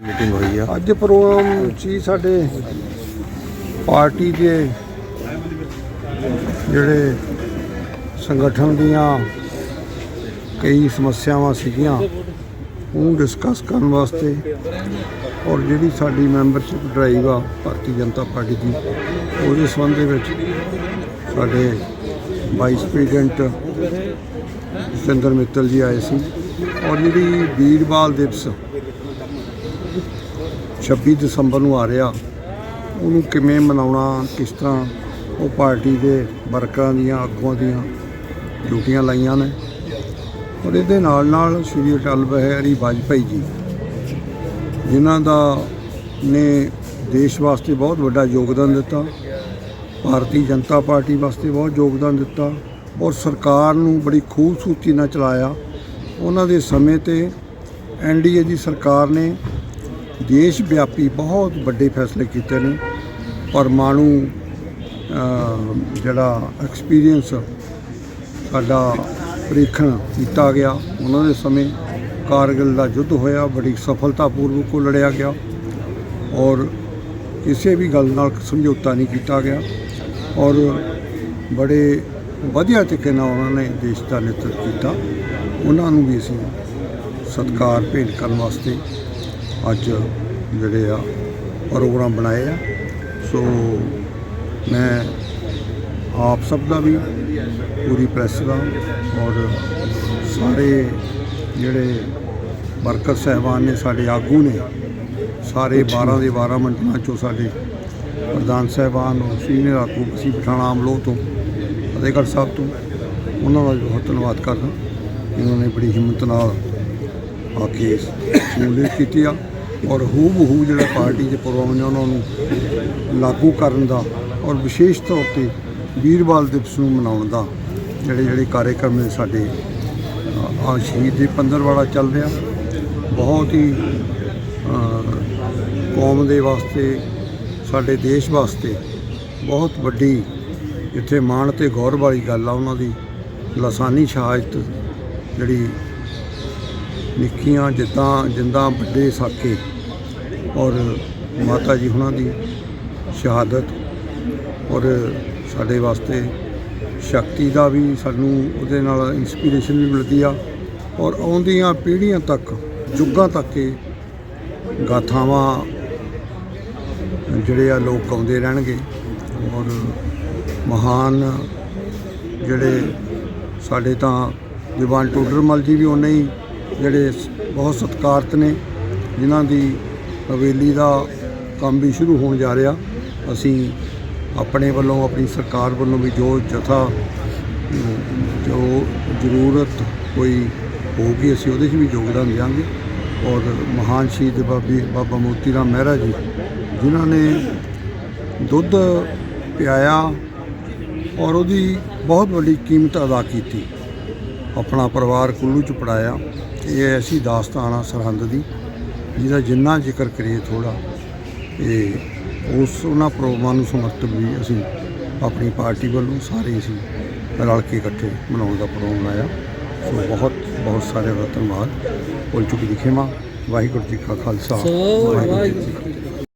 Meeting ਹੋਈ ਆ। ਅੱਜ ਪ੍ਰੋਗਰਾਮ ਸੀ ਸਾਡੇ ਪਾਰਟੀ ਦੇ ਜਿਹੜੇ ਸੰਗਠਨ ਦੀਆਂ ਕਈ ਸਮੱਸਿਆਵਾਂ ਸੀਗੀਆਂ, ਉਹ ਡਿਸਕਸ ਕਰਨ ਵਾਸਤੇ ਔਰ ਜਿਹੜੀ ਸਾਡੀ ਮੈਂਬਰਸ਼ਿਪ ਡਰਾਈਵ ਆ ਭਾਰਤੀ ਜਨਤਾ ਪਾਰਟੀ ਦੀ, ਉਹਦੇ ਸੰਬੰਧ ਦੇ ਵਿੱਚ ਸਾਡੇ ਵਾਈਸ ਪ੍ਰੈਜ਼ੀਡੈਂਟ ਜਸਵਿੰਦਰ ਮਿੱਤਲ ਜੀ ਆਏ ਸੀ ਔਰ ਜਿਹੜੀ ਵੀਰਬਾਲ ਦਿਵਸ 26 ਦਸੰਬਰ ਨੂੰ ਆ ਰਿਹਾ। ਉਹਨੂੰ ਕਿਵੇਂ ਮਨਾਉਣਾ, ਕਿਸ ਤਰ੍ਹਾਂ? ਉਹ ਪਾਰਟੀ ਦੇ ਵਰਕਰਾਂ ਦੀਆਂ, ਆਗੂਆਂ ਦੀਆਂ ਡਿਊਟੀਆਂ ਲਾਈਆਂ ਨੇ। ਔਰ ਇਹਦੇ ਨਾਲ ਨਾਲ ਸ਼੍ਰੀ ਅਟਲ ਬਿਹਾਰੀ ਵਾਜਪਾਈ ਜੀ, ਜਿਨ੍ਹਾਂ ਦਾ ਨੇ ਦੇਸ਼ ਵਾਸਤੇ ਬਹੁਤ ਵੱਡਾ ਯੋਗਦਾਨ ਦਿੱਤਾ, ਭਾਰਤੀ ਜਨਤਾ ਪਾਰਟੀ ਵਾਸਤੇ ਬਹੁਤ ਯੋਗਦਾਨ ਦਿੱਤਾ, ਔਰ ਸਰਕਾਰ ਨੂੰ ਬੜੀ ਖੂਬਸੂਰਤੀ ਨਾਲ ਚਲਾਇਆ। ਉਹਨਾਂ ਦੇ ਸਮੇਂ ਤੇ ਐਨਡੀਏ ਦੀ ਸਰਕਾਰ ਨੇ ਦੇਸ਼ ਵਿਆਪੀ ਬਹੁਤ ਵੱਡੇ ਫੈਸਲੇ ਕੀਤੇ ਨੇ। ਪਰਮਾਣੂ ਅਹ, ਜਿਹੜਾ ਐਕਸਪੀਰੀਅੰਸ ਸਾਡਾ ਪ੍ਰੀਖਣ ਕੀਤਾ ਗਿਆ ਉਹਨਾਂ ਦੇ ਸਮੇਂ ਕਾਰਗਿਲ ਦਾ ਯੁੱਧ ਹੋਇਆ ਬੜੀ ਸਫਲਤਾਪੂਰਵਕ ਉਹ ਲੜਿਆ ਗਿਆ ਔਰ ਕਿਸੇ ਵੀ ਗੱਲ ਨਾਲ ਸਮਝੌਤਾ ਨਹੀਂ ਕੀਤਾ ਗਿਆ ਔਰ ਬੜੇ ਵਧੀਆ ਤਰੀਕੇ ਨਾਲ ਉਹਨਾਂ ਨੇ ਦੇਸ਼ ਦਾ ਨੇਤਰਤਵ ਕੀਤਾ। ਉਹਨਾਂ ਨੂੰ ਵੀ ਅਸੀਂ ਸਤਿਕਾਰ ਭੇਟ ਕਰਨ ਵਾਸਤੇ ਅੱਜ ਜਿਹੜੇ ਆ ਪ੍ਰੋਗਰਾਮ ਬਣਾਏ ਆ। ਸੋ ਮੈਂ ਆਪ ਸਭ ਦਾ ਵੀ ਪੂਰੀ ਪ੍ਰੈਸ ਦਾ ਔਰ ਸਾਰੇ ਜਿਹੜੇ ਵਰਕਰ ਸਹਿਬਾਨ ਨੇ ਸਾਡੇ ਆਗੂ ਨੇ ਸਾਰੇ 12 ਦੇ 12 ਮੰਡਲਾਂ ਚੋਂ ਸਾਡੇ ਪ੍ਰਧਾਨ ਸਹਿਬਾਨ ਔਰ ਸੀਨੀਅਰ ਆਗੂ ਅਸੀਂ ਪਠਾਣਾ ਅਮਲੋਹ ਤੋਂ ਫਤਿਹਗੜ੍ਹ ਸਾਹਿਬ ਤੋਂ ਉਹਨਾਂ ਦਾ ਬਹੁਤ ਧੰਨਵਾਦ ਕਰਦਾ। ਇਹਨਾਂ ਨੇ ਬੜੀ ਹਿੰਮਤ ਨਾਲ ਆ ਕੇ ਸ਼ਮੂਲੀਅਤ ਕੀਤੀ ਆ। ਔਰ ਹੂ ਬਹੂ ਜਿਹੜਾ ਪਾਰਟੀ ਦੇ ਪ੍ਰੋਗਰਾਮ ਨੇ ਉਹਨਾਂ ਨੂੰ ਲਾਗੂ ਕਰਨ ਦਾ ਔਰ ਵਿਸ਼ੇਸ਼ ਤੌਰ ਤੇ ਵੀਰਵਾਲ ਦਿਵਸ ਨੂੰ ਮਨਾਉਣ ਦਾ ਜਿਹੜੇ ਜਿਹੜੇ ਕਾਰਜਕ੍ਰਮ ਨੇ ਸਾਡੇ ਆ ਸ਼ਹੀਦ ਦੇ ਪੰਦਰਵਾੜਾ ਚੱਲ ਰਿਹਾ। ਬਹੁਤ ਹੀ ਕੌਮ ਦੇ ਵਾਸਤੇ, ਸਾਡੇ ਦੇਸ਼ ਵਾਸਤੇ ਬਹੁਤ ਵੱਡੀ ਇੱਥੇ ਮਾਣ ਤੇ ਗੌਰਵ ਵਾਲੀ ਗੱਲ ਆ ਉਹਨਾਂ ਦੀ। ਲਸਾਨੀ ਸ਼ਹਾਦਤ ਜਿਹੜੀ ਨਿੱਕੀਆਂ ਜਿੱਦਾਂ, ਜਿੰਦਾਂ ਵੱਡੇ ਸਾਕੇ ਔਰ ਮਾਤਾ ਜੀ ਹੁਣਾਂ ਦੀ ਸ਼ਹਾਦਤ ਔਰ ਸਾਡੇ ਵਾਸਤੇ ਸ਼ਕਤੀ ਦਾ ਵੀ ਸਾਨੂੰ ਉਹਦੇ ਨਾਲ ਇਨਸਪੀਰੇਸ਼ਨ ਵੀ ਮਿਲਦੀ ਆ ਔਰ ਆਉਂਦੀਆਂ ਪੀੜ੍ਹੀਆਂ ਤੱਕ, ਯੁੱਗਾਂ ਤੱਕ ਇਹ ਗਾਥਾਵਾਂ ਜਿਹੜੇ ਆ ਲੋਕ ਗਾਉਂਦੇ ਰਹਿਣਗੇ ਔਰ ਮਹਾਨ ਜਿਹੜੇ ਸਾਡੇ ਤਾਂ ਜਵਾਨ ਟੋਡਰਮਲ ਜੀ ਵੀ ਉਹਨੇ ਹੀ ਜਿਹੜੇ ਸ- ਬਹੁਤ ਸਤਿਕਾਰਤ ਨੇ, ਜਿਨ੍ਹਾਂ ਦੀ ਹਵੇਲੀ ਦਾ ਕੰਮ ਵੀ ਸ਼ੁਰੂ ਹੋਣ ਜਾ ਰਿਹਾ। ਅਸੀਂ ਆਪਣੇ ਵੱਲੋਂ, ਆਪਣੀ ਸਰਕਾਰ ਵੱਲੋਂ ਵੀ ਜੋ ਜਥਾ, ਜੋ ਜ਼ਰੂਰਤ ਕੋਈ ਹੋਊਗੀ, ਅਸੀਂ ਉਹਦੇ 'ਚ ਵੀ ਯੋਗਦਾਨ ਦੇਵਾਂਗੇ ਔਰ ਮਹਾਨ ਸ਼ਹੀਦ ਬਾਬੀ, ਬਾਬਾ ਮੋਤੀ ਰਾਮ ਮਹਿਰਾ ਜੀ, ਜਿਨ੍ਹਾਂ ਨੇ ਦੁੱਧ ਪਿਆਇਆ ਔਰ ਉਹਦੀ ਬਹੁਤ ਵੱਡੀ ਕੀਮਤ ਅਦਾ ਕੀਤੀ। ਆਪਣਾ ਪਰਿਵਾਰ ਕੁੱਲੂ ਚ ਪੜਾਇਆ। ਇਹ ਐਸੀ ਦਾਸਤਾਨ ਆ ਸਰਹੰਦ ਦੀ ਜਿਹਦਾ ਜਿੰਨਾ ਜ਼ਿਕਰ ਕਰੀਏ ਥੋੜਾ ਇਹ ਉਸ ਉਹਨਾਂ ਪ੍ਰੋਗਰਾਮਾਂ ਨੂੰ ਸਮਰਥ ਵੀ ਅਸੀਂ ਆਪਣੀ ਪਾਰਟੀ ਵੱਲੋਂ ਸਾਰੇ ਅਸੀਂ ਰਲ ਕੇ ਇਕੱਠੇ ਮਨਾਉਣ ਦਾ ਪ੍ਰੋਗਰਾਮ ਬਣਾਇਆ ਸੋ ਬਹੁਤ ਬਹੁਤ ਸਾਰੇ ਧੰਨਵਾਦ। ਪੁੱਲ ਚੁੱਕੀ ਦੀ ਖੇਮਾ। ਵਾਹਿਗੁਰੂ ਜੀ ਕਾ ਖਾਲਸਾ। ਵਾਹਿਗੁਰੂ ਜੀ ਕੀ ਫਤਿਹ।